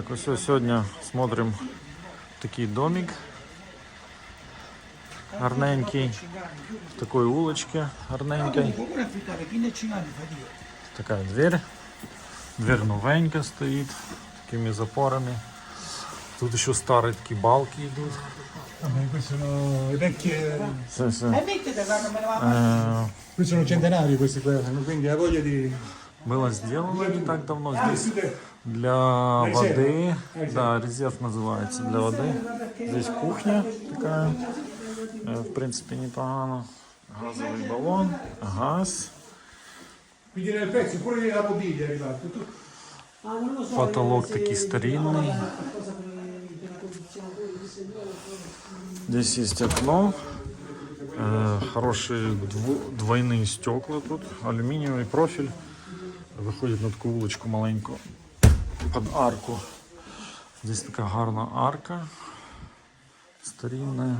ось ось сьогодні смотрим такий домик. Гарненький. В такой улочке гарненькой. Pure affittare chi ne cina di fatica. Такая дверь. Дверь новенька стоит. Такими запорами. Тут еще старые такие балки идут. Vabbè, queste sono le vecchie. Все, все. E mettete quando me ne va Э, Questi sono centenari questi qua, quindi ha voglia di. Было сделано не так давно здесь Sud- для Резерв. воды. Резерв. Да, резерв называется для воды. Здесь кухня такая. Э, В принципе, непогано. Газовый баллон, газ, Quindi nel pezzo pure la bottiglia è arrivato. Tu- потолок такий старинный. Здесь есть окно. Э, Хорошие дво- двойные стекла тут. Алюминиевый профиль. Виходить на таку вуличку маленьку під арку. Здесь така гарна арка. Старинная.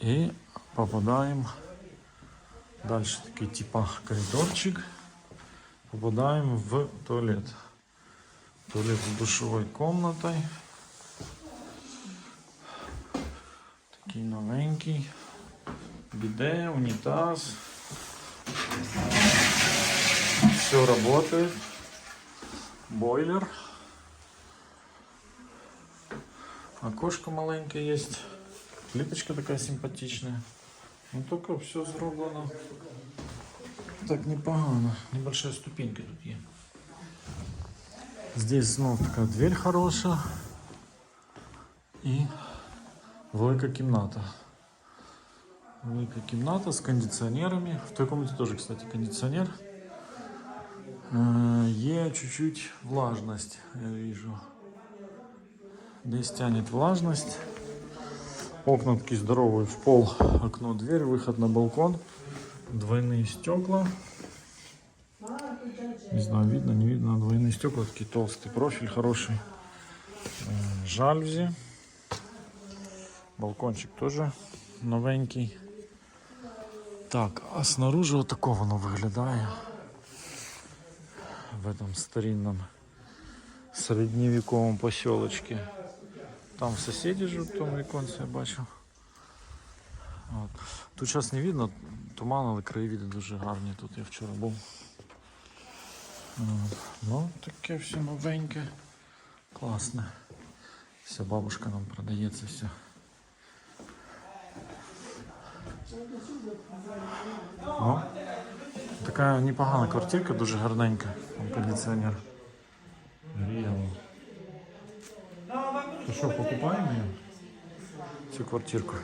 И попадаем дальше такий типа коридорчик. Попадаем в туалет. Туалет с душевой комнатой. Такий новенький. Биде, унитаз. Все работает. Бойлер. Окошко маленькое есть. Плиточка такая симпатичная. Ну только все зроблено. Так непогано. Небольшая ступенька тут есть. Здесь снова такая дверь хорошая. І велика кімната. Велика кімната з кондиціонерами. В той комнате тоже, кстати, кондиционер. Э, Є чуть-чуть влажность, я вижу. Здесь тянет влажность. Окна такие здоровые в пол. Окно, дверь, выход на балкон. Двойные стекла. Не знаю, видно, не видно. Двойные стекла, такие толстый профиль, хороший. Э, Жальзи. Балкончик тоже новенький. Так, а снаружи вот такого воно виглядає. В этом старинном середньовіковому поселочке. Там соседи живуть в віконці, я бачу. От. Тут зараз не видно, туман, але краєвіди дуже гарні. Тут я вчора був. Ну, таке все новеньке. Класне. Вся бабушка нам продається все. Ну, така непогана квартирка, дуже гарненька. Кондиціонер. Гріємо. То що, покупаємо її? Цю квартирку.